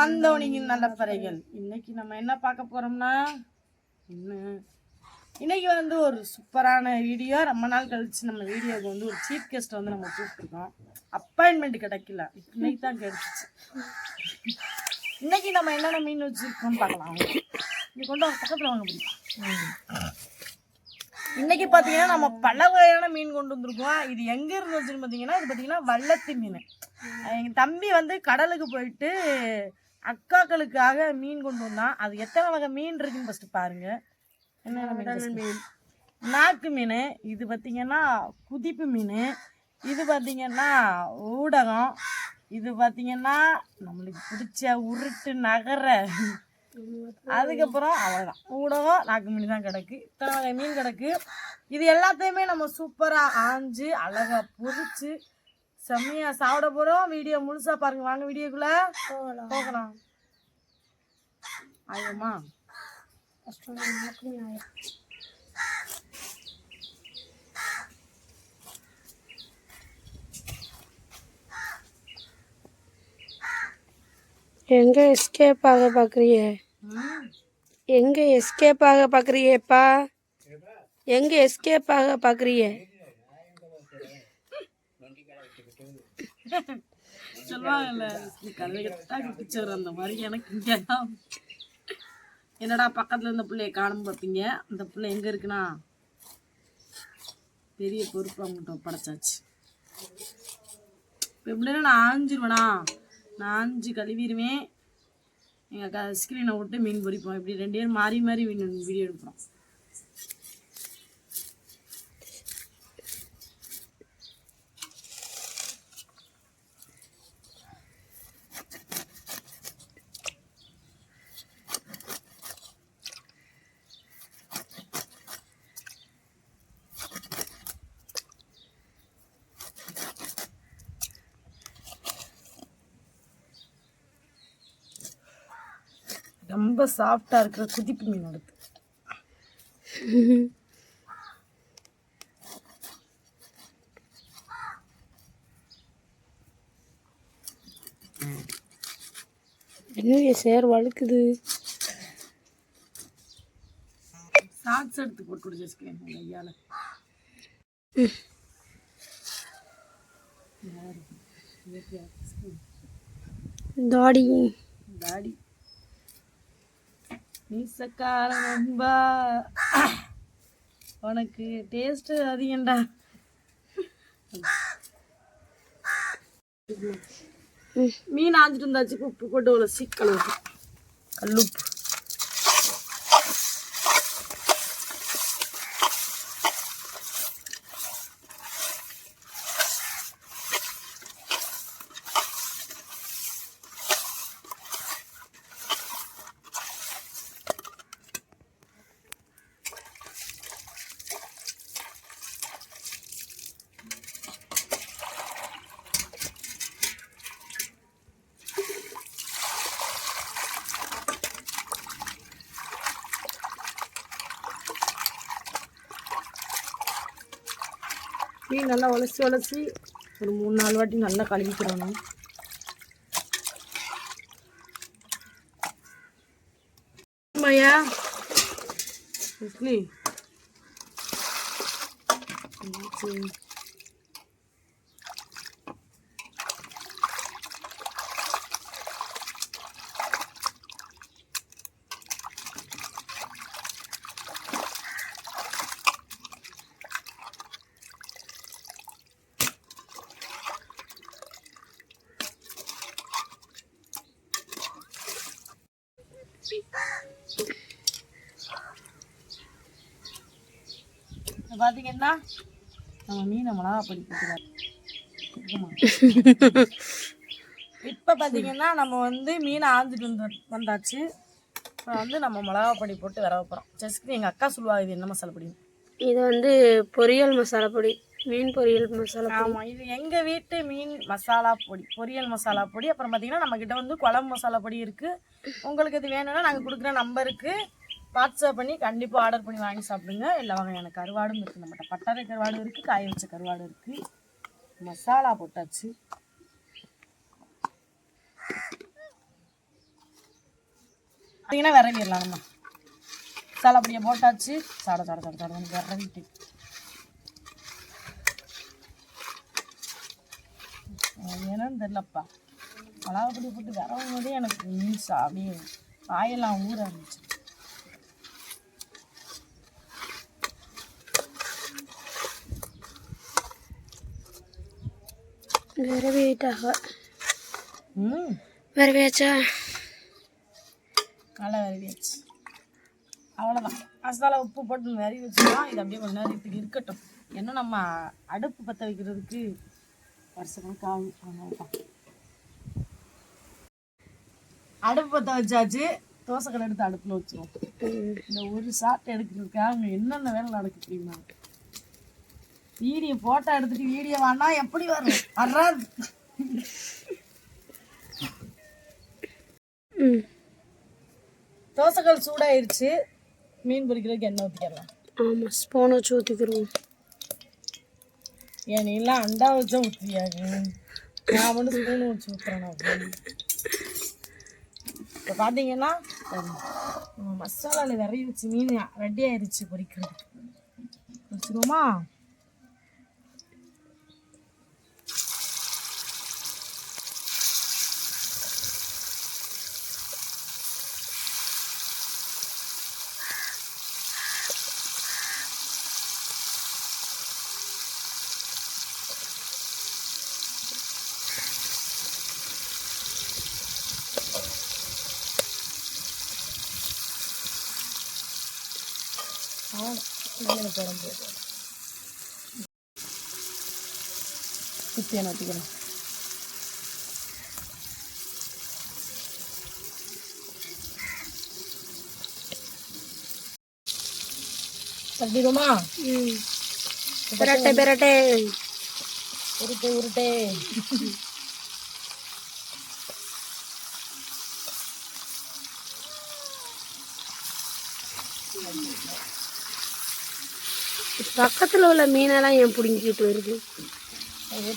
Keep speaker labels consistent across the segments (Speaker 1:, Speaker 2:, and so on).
Speaker 1: வந்தவனிங்க நல்ல பறைகள் இன்னைக்கு நம்ம என்ன பார்க்க போறோம்னா என்ன இன்னைக்கு வந்து ஒரு சூப்பரான வீடியோ. ரொம்ப நாள் கழிச்சு நம்ம வீடியோக்கு வந்து ஒரு சீஃப் கெஸ்ட் வந்து நம்ம கூப்பிட்டுருக்கோம். அப்பாயின்மெண்ட் கிடைக்கல. இன்னைக்கு தான் கிடைச்சிச்சு. இன்னைக்கு நம்ம என்னென்ன மீன் வச்சிருக்கோம்னு பார்க்கலாம். நீ கொண்டு வாங்க பக்கத்தில் வாங்க முடியும் இன்னைக்கு பார்த்தீங்கன்னா நம்ம பல வகையான மீன் கொண்டு வந்திருக்கோம். இது எங்க இருந்து வச்சுன்னு பார்த்தீங்கன்னா இது பார்த்தீங்கன்னா வள்ளத்தி மீன். எங்கள் தம்பி வந்து கடலுக்கு போயிட்டு அக்காக்களுக்காக மீன் கொண்டு வந்தான். அது எத்தனை வகை மீன் இருக்குன்னு ஃபஸ்ட்டு பாருங்க. என்ன மீன் நாக்கு மீன். இது பார்த்தீங்கன்னா குதிப்பு மீன். இது பார்த்தீங்கன்னா ஊடகம். இது பார்த்தீங்கன்னா நம்மளுக்கு பிடிச்ச உருட்டு நகர. அதுக்கப்புறம் அவ்வளோதான் ஊடகம் நாக்கு மீன் தான் கிடக்கு இத்தனை வகை மீன் கிடக்கு. இது எல்லாத்தையுமே நம்ம சூப்பராக ஆஞ்சு அழகாக பொரிச்சு செம்மையா சாப்பிட போகிறோம் வீடியோ முழுசா பாருங்க. வாங்க வீடியோக்குள்ள. போகலாம். ஆயம்மா
Speaker 2: எங்க எஸ்கேப் ஆக பாக்குறிய
Speaker 1: ம்
Speaker 2: எங்க எஸ்கேப் ஆக பாக்குறியேப்பா? எங்க எஸ்கேப் ஆக பாக்குறிய?
Speaker 1: சொல்லுவாங்கல்ல கழுதைகட்டா பிக்சர் அந்த மாதிரி எனக்கு இங்கே தான். என்னடா பக்கத்தில் இருந்த பிள்ளைய காணும் பார்ப்பீங்க அந்த பிள்ளை எங்கே இருக்குன்னா? பெரிய பொறுப்பு அவங்ககிட்ட படைச்சாச்சு இப்போ எப்படின்னா நான் ஆஞ்சிருவேனா நான் ஆஞ்சு கழுவிடுவேன். எங்கள் க ஸ்க்ரீனை விட்டு மீன் பிடிப்போம். இப்படி ரெண்டு பேரும் மாறி மாறி மீன் வீடியோ எடுப்போம். ரொம்ப சாஃப்டாக இருக்கிற குதிப்பு மீன் எடுத்து.
Speaker 2: சேர் வழுக்குது.
Speaker 1: சாக்ஸ் எடுத்து போட்டு உங்கள் ஐயால
Speaker 2: தாடி
Speaker 1: தாடி மீசக்கார நண்பா உனக்கு டேஸ்ட் அதிகம்டா. மீன் ஆஞ்சிட்டு இருந்தாச்சு உப்பு போட்டு உள்ள சீக்கல் கல்லுப்பு. மீன் நல்லா உலசி உலசி ஒரு மூணு நாலு வாட்டி நல்லா கழுவிக்கிறணும். மையா இட்லி. சரி. இப்ப பாத்தீங்கன்னா நம்ம மீனை மிளகா பொடி போட்டுக்கலாம் இப்போ பார்த்தீங்கன்னா நம்ம வந்து மீனை ஆஞ்சிட்டு வந்து வந்தாச்சு. இப்போ வந்து நம்ம மிளகா பொடி போட்டு வர போகிறோம் ஜஸ்ட் எங்கள் அக்கா சொல்லுவாங்க இது என்ன மசாலா பொடி
Speaker 2: இது வந்து பொரியல் மசாலா பொடி மீன் பொரியல் மசாலா
Speaker 1: ஆமாம் இது எங்கள் வீட்டு மீன் மசாலா பொடி பொரியல் மசாலா பொடி. அப்புறம் பார்த்தீங்கன்னா நம்மக்கிட்ட வந்து குழம்பு மசாலா பொடி இருக்குது உங்களுக்கு இது வேணும்னா நாங்கள் கொடுக்குற நம்பருக்கு வாட்ஸ்அப் பண்ணி கண்டிப்பாக ஆர்டர் பண்ணி வாங்கி சாப்பிடுங்க. எல்லா வகையான கருவாடும் இருக்குது நம்மகிட்ட பட்டறை கருவாடு இருக்குது காய வச்ச கருவாடு இருக்குது மசாலா போட்டாச்சு. பார்த்தீங்கன்னா விரவிடலாம் நம்ம. மசாலா அப்படியே போட்டாச்சு. சாட சாட சாட சாட விரவிட்டு. என்னன்னு தெரிலப்பா மிளகாப்பொடி போட்டு விரவும் போதே எனக்கு மீன்ஸ் அப்படியே வாயெல்லாம் ஊற ஆரம்பிச்சு
Speaker 2: விரவிட்டாக விரவியாச்சா
Speaker 1: நல்லா விரவியாச்சு அவ்வளோதான் மசாலா உப்பு போட்டு விரவி வச்சுக்கலாம். இது அப்படியே கொஞ்ச நேரம் இப்படி இருக்கட்டும். என்ன நம்ம அடுப்பு பற்ற வைக்கிறதுக்கு வருஷக்கணக்கு ஆகும் அதனாலதான். அடுப்பு பற்ற வச்சாச்சு. தோசைக்கடை எடுத்து அடுப்பில் வச்சுருவோம். இந்த ஒரு ஷாட் எடுக்கிறதுக்காக என்னென்ன வேலை நடக்கு தெரியுமா? வீடியோ போட்டோ எடுத்துட்டு வீடியோ வேணா எப்படி வரும்? வராது.
Speaker 2: ம்.
Speaker 1: தோசைக்கல் சூடாயிருச்சு. மீன் பொரிக்கிறதுக்கு எண்ணெய் ஊற்றிக்கலாம்
Speaker 2: ஆமாம் ஸ்பூன் வச்சு ஊற்றிக்கிடுவோம்
Speaker 1: ஏன் நீலாம் அண்டா வச்சா ஊற்றுவியாங்க நான் மட்டும் ஸ்பூன் வச்சு ஊற்றுறேன் இப்போ பார்த்தீங்கன்னா மசாலாவில் விரைவி வச்சு மீன் ரெடி ஆயிருச்சு பொரிக்கிறதுக்கு பொரிச்சிருவோமா குத்தி எண்ணெய் ஊற்றிக்கலாம் தட்டிடுமா
Speaker 2: பெரட்டை பெரட்டை.
Speaker 1: உருட்டு உருட்டே.
Speaker 2: பக்கத்தில் உள்ள மீனெல்லாம் ஏன் பிடுங்கிட்டு வருது
Speaker 1: அது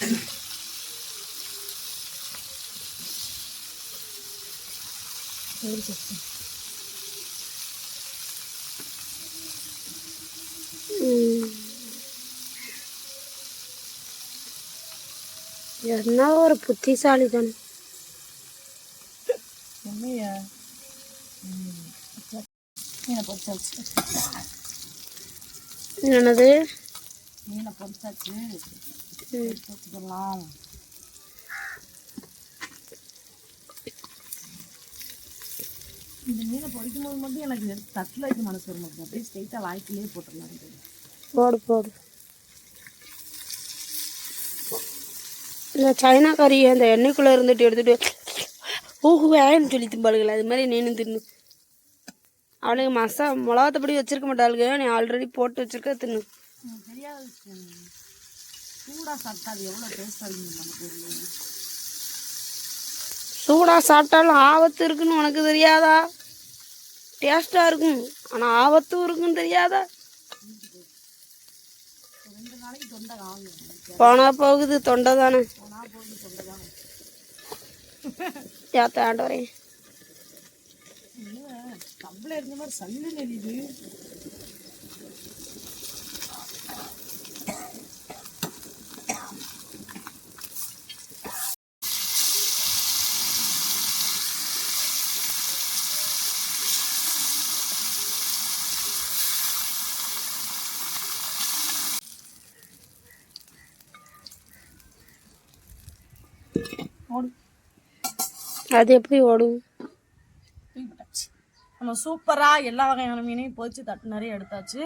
Speaker 1: Thank you சரி சரி
Speaker 2: ம். என்ன ஒரு புத்திசாலி தானே
Speaker 1: பொரிச்சாச்சு.
Speaker 2: என்னது?
Speaker 1: மீனை பொரிச்சாச்சு. வச்சுக்கலாம் இந்த மீனை பொரிக்கும் போது மட்டும் எனக்கு தட்டில் வைக்க மனசு வர மாட்டேங்குது அப்படியே ஸ்ட்ரைட்டாக வாய்க்கிலேயே போட்டுடலாம்.
Speaker 2: போடு போடு. இந்த சைனா கறி அந்த எண்ணெய்க்குள்ளே இருந்துட்டு எடுத்துட்டு ஊஹு வேன்னு சொல்லி திம்பாளுகள் அது மாதிரி நீனும் தின்னு. அவளுக்கு மசா மிளகாத்தப்படி வச்சிருக்க மாட்டாளுங்க நீ ஆல்ரெடி போட்டு வச்சிருக்க தின்னு.
Speaker 1: சூடாக
Speaker 2: சாப்பிட்டாலும் ஆபத்து இருக்குன்னு உனக்கு தெரியாதா? டேஸ்ட்டாக இருக்கும் ஆனால் ஆபத்தும் இருக்குன்னு தெரியாதா
Speaker 1: ரெண்டு நாளைக்கு தொண்டை வாங்குவேன்
Speaker 2: போனா போகுது தொண்டை தானே.
Speaker 1: போனால் போகுது தொண்டை தான்.
Speaker 2: ஏத்த ஆண்டவரே
Speaker 1: கப்பில் இருந்த மாதிரி சல்லு நெறியுது.
Speaker 2: அது எப்படி ஓடும்
Speaker 1: நம்ம சூப்பராக எல்லா வகையான மீனையும் பொரிச்சு தட்டு நிறைய எடுத்தாச்சு.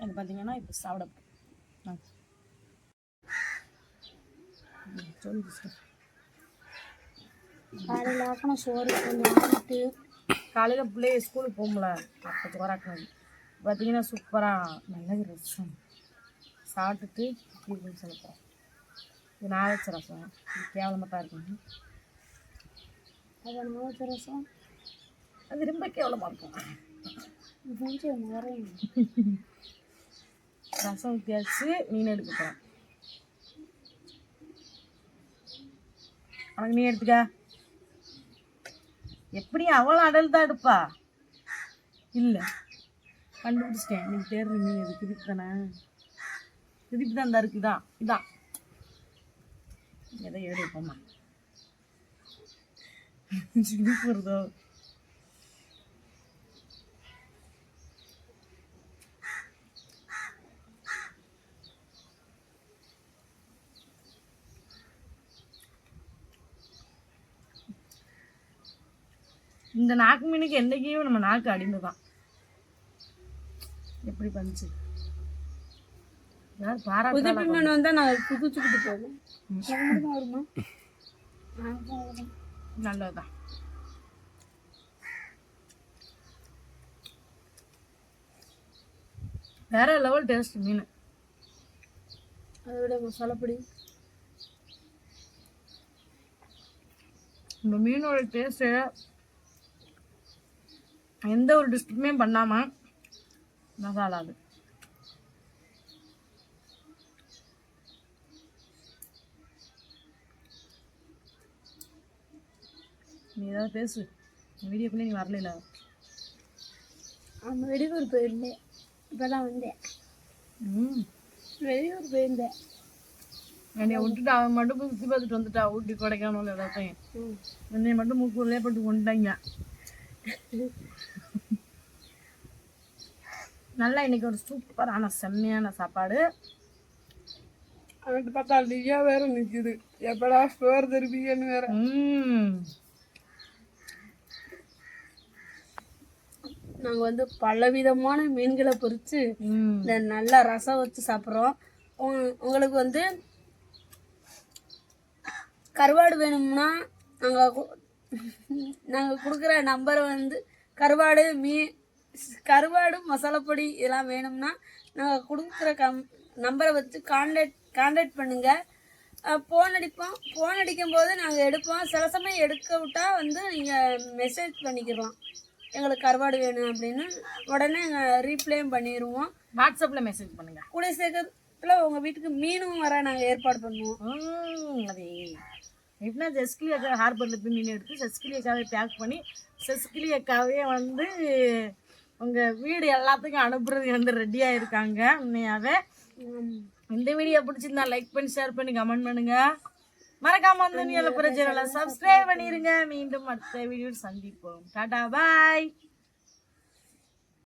Speaker 1: இது பார்த்தீங்கன்னா இப்போ சாப்பிட.
Speaker 2: காலையில் ஆக்கணும் சோறு கொஞ்சம்
Speaker 1: காலையில் பிள்ளைய ஸ்கூலுக்கு போகும்ல அப்போ சோறாக்கணும் பார்த்தீங்கன்னா சூப்பராக நல்ல ரசம் சாப்பிட்டுட்டு இப்படி இது ரசம். இது கேவலமாக தான் இருக்கும்.
Speaker 2: அது ரசம்?
Speaker 1: அது ரொம்ப கேவலமாக இருக்கும். ரசம் ஊற்றியாச்சு மீன் எடுக்க போகிறேன் உனக்கு நீ எடுத்துக்க. எப்படி அவளும் அடல் தான் எடுப்பா. இல்லை. கண்டுபிடிச்சிட்டேன். நீ தேடுற மீன் எது? திருப்பி தானே? திருப்பி தான் இந்த இருக்கு இதான். ஏதோ எதை எடுப்போம்மா போகிறதோ இந்த நாக்கு மீனுக்கு என்றைக்கும் நம்ம நாக்கு அடிமை தான் எப்படி பண்ணுச்சு?
Speaker 2: புதுப்பி மீன் வந்தால் நான் குதிச்சுக்கிட்டு போகும் வருமா
Speaker 1: நல்லதுதான். வேற லெவல் டேஸ்ட் மீன்.
Speaker 2: அதை விட மசாலாப்பொடி
Speaker 1: இந்த மீனோட டேஸ்ட்டு எந்த ஒரு டிஸ்டர்புமே பண்ணாம மசாலா அது. நீ ஏதாவது பேசு. வீடியோக்குள்ளே நீ வரல
Speaker 2: அந்த வெளியூர் போயிருந்தேன். இப்போ தான் வந்தேன்.
Speaker 1: ம்.
Speaker 2: வெளியூர் போயிருந்தேன்.
Speaker 1: என்னை விட்டுட்டு அவன் மட்டும் போய் சுற்றி பார்த்துட்டு வந்துட்டா ஊட்டி கொடைக்கானல் எல்லாத்தையும்
Speaker 2: ம்.
Speaker 1: என்னை மட்டும் மூக்கூர்லேயே போட்டு கொண்டுட்டாங்க. நல்லா இன்னைக்கு ஒரு சூப்பரான செம்மையான சாப்பாடு.
Speaker 2: அவன்கிட்ட பார்த்தா லியா வேற நிற்குது எப்படா ஸ்டோர் தருவீங்கன்னு வேற.
Speaker 1: ம்.
Speaker 2: நாங்கள் வந்து பலவிதமான மீன்களை
Speaker 1: ம்.
Speaker 2: இந்த நல்லா ரசம் வச்சு சாப்பிட்றோம். உங்களுக்கு வந்து கருவாடு வேணும்னா நாங்கள் நாங்கள் கொடுக்குற நம்பரை வந்து கருவாடு மீ கருவாடு மசாலாப்பொடி இதெல்லாம் வேணும்னா நாங்கள் கொடுக்குற கம் நம்பரை வச்சு கான்டாக்ட் கான்டாக்ட் பண்ணுங்கள் ஃபோன் அடிப்போம். ஃபோன் அடிக்கும் போது நாங்கள் எடுப்போம். சில சமயம் எடுக்க விட்டால் வந்து நீங்கள் மெசேஜ் பண்ணிக்கிறலாம் எங்களுக்கு கருவாடு வேணும் அப்படின்னு உடனே ரீப்ளேயும் பண்ணிடுவோம்
Speaker 1: வாட்ஸ்அப்பில் மெசேஜ் பண்ணுங்க.
Speaker 2: கூடிய சீக்கிரத்தில் உங்கள் வீட்டுக்கு மீனும் வர நாங்கள் ஏற்பாடு பண்ணுவோம்.
Speaker 1: அதே எப்படின்னா ஜெஸ்கிலி அக்கா ஹார்பரில் போய் மீன் எடுத்து செஸ்கிலி அக்காவே பேக் பண்ணி செஸ்கிலி அக்காவே வந்து உங்கள் வீடு எல்லாத்துக்கும் அனுப்புறதுக்கு வந்து ரெடியாக இருக்காங்க உண்மையாகவே இந்த வீடியோ பிடிச்சிருந்தா லைக் பண்ணி ஷேர் பண்ணி கமெண்ட் பண்ணுங்க. மறக்காம வந்து நீ பிரச்சனை சப்ஸ்கிரைப் பண்ணிருங்க. மீண்டும் அடுத்த வீடியோ சந்திப்போம். டாடா பாய்